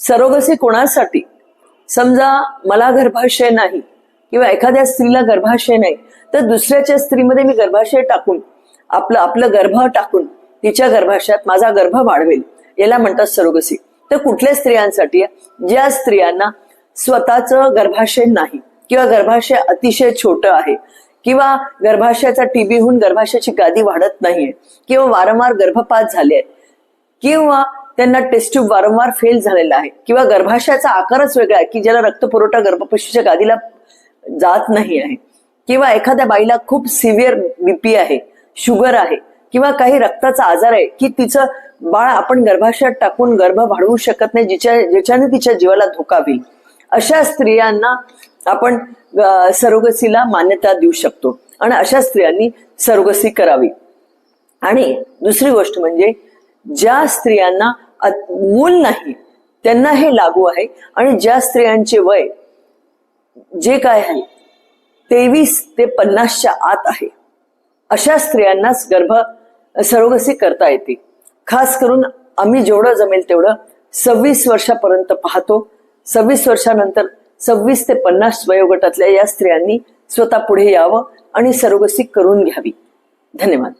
Surrogacy कोणासाठी? समजा मला गर्भाशय नाही किंवा एखाद्या स्त्रीला गर्भाशय नाही तर दुसऱ्याच्या स्त्रीमध्ये मी गर्भाशय टाकून आपलं आपलं गर्भ टाकून तिच्या गर्भाशयात माझा गर्भ वाढवेल. याला म्हणतात सरोगसी. तर कुठल्या स्त्रियांसाठी? ज्या स्त्रियांना स्वतःचं गर्भाशय नाही किंवा गर्भाशय अतिशय छोटं आहे किंवा गर्भाशयाचा टीबी होऊन गर्भाशयाची गादी वाढत नाहीये किंवा वारंवार गर्भपात झाले आहेत किंवा त्यांना टेस्ट ट्यूब वारंवार फेल झालेला आहे. किंवा गर्भाशयाचा आकारच वेगळा आहे की ज्याला रक्तपुरवठा गर्भपिशवीच्या गादीला जात नाही आहे. किंवा एखाद्या बाईला खूप सिव्हिअर बीपी आहे शुगर आहे किंवा काही रक्ताचा आजार आहे की तिचं बाळ आपण गर्भाशयात टाकून गर्भ वाढवू शकत नाही जिच्या ज्याच्याने तिच्या जीवाला धोका होईल. अशा स्त्रियांना आपण सरोगसीला मान्यता देऊ शकतो. आणि अशा स्त्रियांनी सरोगसी करावी. आणि दुसरी गोष्ट म्हणजे ज्या स्त्रियांना मूल नाही. त्यांना हे लागू आहे. आणि ज्या स्त्रियांचे वय जे काय आहे तेवीस ते पन्नासच्या आत आहे. अशा स्त्रियांनाच गर्भ सरोगसी करता येते. खास करून आम्ही जेवढं जमेल तेवढं सव्वीस वर्षापर्यंत पाहतो. सव्वीस वर्षानंतर सव्वीस ते पन्नास वयोगटातल्या या स्त्रियांनी स्वतः पुढे यावं आणि सरोगसी करून घ्यावी. धन्यवाद.